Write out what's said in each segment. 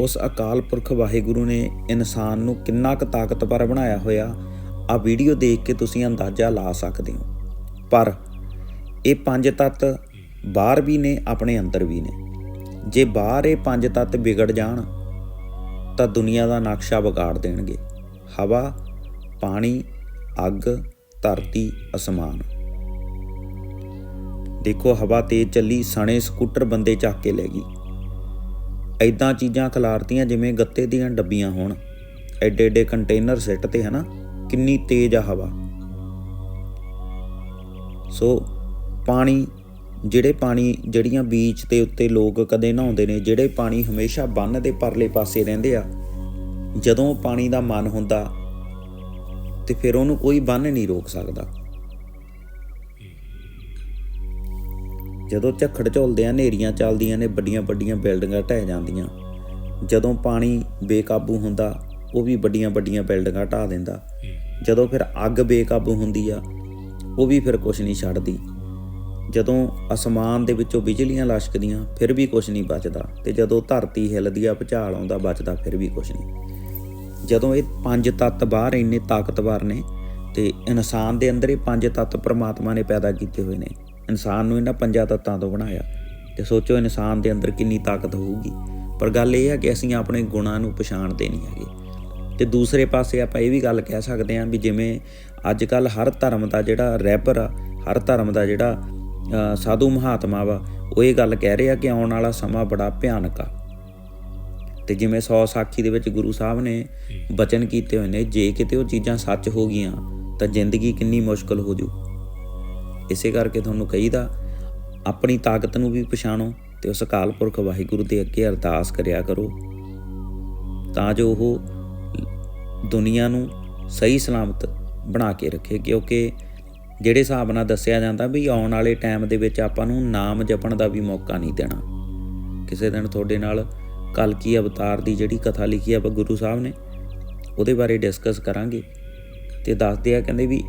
ਉਸ ਅਕਾਲ ਪੁਰਖ ਵਾਹਿਗੁਰੂ ਨੇ ਇਨਸਾਨ ਨੂੰ ਕਿੰਨਾ ਕੁ ਤਾਕਤਵਰ ਬਣਾਇਆ ਹੋਇਆ ਆ ਵੀਡੀਓ ਦੇਖ ਕੇ ਤੁਸੀਂ ਅੰਦਾਜ਼ਾ ਲਾ ਸਕਦੇ ਹੋ। ਪਰ ਇਹ ਪੰਜ ਤੱਤ ਬਾਹਰ ਵੀ ਨੇ, ਆਪਣੇ ਅੰਦਰ ਵੀ ਨੇ। ਜੇ ਬਾਹਰ ਇਹ ਪੰਜ ਤੱਤ ਵਿਗੜ ਜਾਣ, ਤਾਂ ਦੁਨੀਆ ਦਾ ਨਕਸ਼ਾ ਵਿਗਾੜ ਦੇਣਗੇ। ਹਵਾ, ਪਾਣੀ, ਅੱਗ, ਧਰਤੀ, ਅਸਮਾਨ। ਦੇਖੋ, ਹਵਾ ਤੇਜ਼ ਚੱਲੀ, ਸਣੇ ਸਕੂਟਰ ਬੰਦੇ ਚੱਕ ਕੇ ਲੈ ਗਈ। ਐਦਾਂ ਚੀਜ਼ਾਂ ਖਿਲਾਰਤੀਆਂ ਜਿਵੇਂ ਗੱਤੇ ਦੀਆਂ ਡੱਬੀਆਂ ਹੋਣ। ਐਡੇ ਐਡੇ ਕੰਟੇਨਰ ਸਿੱਟ ਤੇ ਹਨਾ, ਕਿੰਨੀ ਤੇਜ਼ ਆ ਹਵਾ। ਸੋ ਪਾਣੀ, ਜਿਹੜੇ ਪਾਣੀ ਜਿਹੜੀਆਂ ਬੀਚ ਦੇ ਉੱਤੇ ਲੋਕ ਕਦੇ ਨਹਾਉਂਦੇ ਨੇ, ਜਿਹੜੇ ਪਾਣੀ ਹਮੇਸ਼ਾ ਬੰਨ ਦੇ ਪਰਲੇ ਪਾਸੇ ਰਹਿੰਦੇ ਆ, ਜਦੋਂ ਪਾਣੀ ਦਾ ਮਨ ਹੁੰਦਾ ਤੇ ਫਿਰ ਉਹਨੂੰ ਕੋਈ ਬੰਨ ਨਹੀਂ ਰੋਕ ਸਕਦਾ। ਜਦੋਂ ਝੱਖੜ ਝੋਲਦਿਆਂ ਹਨੇਰੀਆਂ ਚੱਲਦੀਆਂ ਨੇ, ਵੱਡੀਆਂ ਵੱਡੀਆਂ ਬਿਲਡਿੰਗਾਂ ਢਹਿ ਜਾਂਦੀਆਂ। ਜਦੋਂ ਪਾਣੀ ਬੇਕਾਬੂ ਹੁੰਦਾ, ਉਹ ਵੀ ਵੱਡੀਆਂ ਵੱਡੀਆਂ ਬਿਲਡਿੰਗਾਂ ਢਾ ਦਿੰਦਾ। ਜਦੋਂ ਫਿਰ ਅੱਗ ਬੇਕਾਬੂ ਹੁੰਦੀ ਆ, ਉਹ ਵੀ ਫਿਰ ਕੁਝ ਨਹੀਂ ਛੱਡਦੀ। ਜਦੋਂ ਅਸਮਾਨ ਦੇ ਵਿੱਚੋਂ ਬਿਜਲੀਆਂ ਲਸ਼ਕਦੀਆਂ, ਫਿਰ ਵੀ ਕੁਝ ਨਹੀਂ ਬਚਦਾ। ਤੇ ਜਦੋਂ ਧਰਤੀ ਹਿੱਲਦੀ ਆ, ਭੁਚਾਲ ਆਉਂਦਾ, ਬਚਦਾ, ਫਿਰ ਵੀ ਕੁਝ ਨਹੀਂ। ਜਦੋਂ ਇਹ ਪੰਜ ਤੱਤ ਬਾਹਰ ਇੰਨੇ ਤਾਕਤਵਰ ਨੇ, ਤੇ ਇਨਸਾਨ ਦੇ ਅੰਦਰ ਇਹ ਪੰਜ ਤੱਤ ਪ੍ਰਮਾਤਮਾ ਨੇ ਪੈਦਾ ਕੀਤੇ ਹੋਏ ਨੇ। ਇਨਸਾਨ ਨੂੰ ਇਹਨਾਂ ਪੰਜਾਂ ਤੱਤਾਂ ਤੋਂ ਬਣਾਇਆ ਤੇ ਸੋਚੋ ਇਨਸਾਨ ਦੇ ਅੰਦਰ ਕਿੰਨੀ ਤਾਕਤ ਹੋਊਗੀ। ਪਰ ਗੱਲ ਇਹ ਹੈ ਕਿ ਅਸੀਂ ਆਪਣੇ ਗੁਣਾਂ ਨੂੰ ਪਛਾਣਦੇ ਨਹੀਂ ਹੈਗੇ। ਤੇ ਦੂਸਰੇ ਪਾਸੇ ਆਪਾਂ ਇਹ ਵੀ ਗੱਲ ਕਹਿ ਸਕਦੇ ਹਾਂ ਵੀ ਜਿਵੇਂ ਅੱਜ ਕੱਲ ਹਰ ਧਰਮ ਦਾ ਜਿਹੜਾ ਰੈਪਰ ਆ ਹਰ ਧਰਮ ਦਾ ਜਿਹੜਾ ਸਾਧੂ ਮਹਾਤਮਾ ਵਾ ਉਹ ਇਹ ਗੱਲ ਕਹਿ ਰਿਹਾ ਕਿ ਆਉਣ ਵਾਲਾ ਸਮਾਂ ਬੜਾ ਭਿਆਨਕ ਆ। ਤੇ ਜਿਵੇਂ 100 ਸਾਖੀ ਦੇ ਵਿੱਚ ਗੁਰੂ ਸਾਹਿਬ ਨੇ ਬਚਨ ਕੀਤੇ ਹੋਏ ਨੇ ਜੇ ਕਿਤੇ ਉਹ ਚੀਜ਼ਾਂ ਸੱਚ ਹੋ ਗਈਆਂ ਤਾਂ ਜ਼ਿੰਦਗੀ ਕਿੰਨੀ ਮੁਸ਼ਕਲ ਹੋ ਜੂ। ਇਸੇ ਕਰਕੇ ਤੁਹਾਨੂੰ ਕਹੀਦਾ, ਆਪਣੀ ਤਾਕਤ ਨੂੰ ਵੀ ਪਛਾਣੋ ਤੇ ਉਸ ਅਕਾਲ ਪੁਰਖ ਵਾਹਿਗੁਰੂ ਦੇ ਅੱਗੇ ਅਰਦਾਸ ਕਰਿਆ ਕਰੋ। ਤਾਂ ਜੋ ਉਹ ਦੁਨੀਆ ਨੂੰ ਸਹੀ ਸਲਾਮਤ ਬਣਾ ਕੇ ਰੱਖੇ, ਕਿਉਂਕਿ ਜਿਹੜੇ ਹਿਸਾਬ ਨਾਲ ਦੱਸਿਆ ਜਾਂਦਾ ਵੀ ਆਉਣ ਵਾਲੇ ਟਾਈਮ ਦੇ ਵਿੱਚ ਆਪਾਂ ਨੂੰ ਨਾਮ ਜਪਣ ਦਾ ਵੀ ਮੌਕਾ ਨਹੀਂ ਦੇਣਾ। ਕਿਸੇ ਦਿਨ ਤੁਹਾਡੇ ਨਾਲ ਕਲਕੀ ਅਵਤਾਰ ਦੀ ਜਿਹੜੀ ਕਥਾ ਲਿਖੀ ਆ ਗੁਰੂ ਸਾਹਿਬ ਨੇ, ਉਹਦੇ ਬਾਰੇ ਡਿਸਕਸ ਕਰਾਂਗੇ। ਤੇ ਦੱਸਦੇ ਆ, ਕਹਿੰਦੇ ਵੀ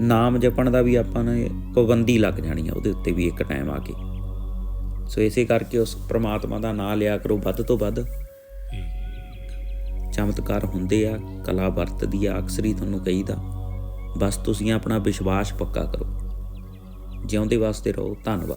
ਨਾਮ ਜਪਣ ਦਾ ਵੀ ਆਪਾਂ ਨੇ ਪਾਬੰਦੀ ਲੱਗ ਜਾਣੀ ਆ ਉਹਦੇ ਉੱਤੇ ਵੀ ਇੱਕ ਟਾਈਮ ਆ ਕੇ। ਸੋ ਇਸੇ ਕਰਕੇ ਉਸ ਪ੍ਰਮਾਤਮਾ ਦਾ ਨਾਮ ਲਿਆ ਕਰੋ ਵੱਧ ਤੋਂ ਵੱਧ। ਚਮਤਕਾਰ ਹੁੰਦੇ ਆ, ਕਲਾ ਵਰਤਦੀ ਆ, ਅਕਸਰ ਹੀ ਤੁਹਾਨੂੰ ਕਹੀਦਾ। ਬਸ ਤੁਸੀਂ ਆਪਣਾ ਵਿਸ਼ਵਾਸ ਪੱਕਾ ਕਰੋ। ਜਿਉਂਦੇ ਵਾਸਤੇ ਰਹੋ, ਧੰਨਵਾਦ।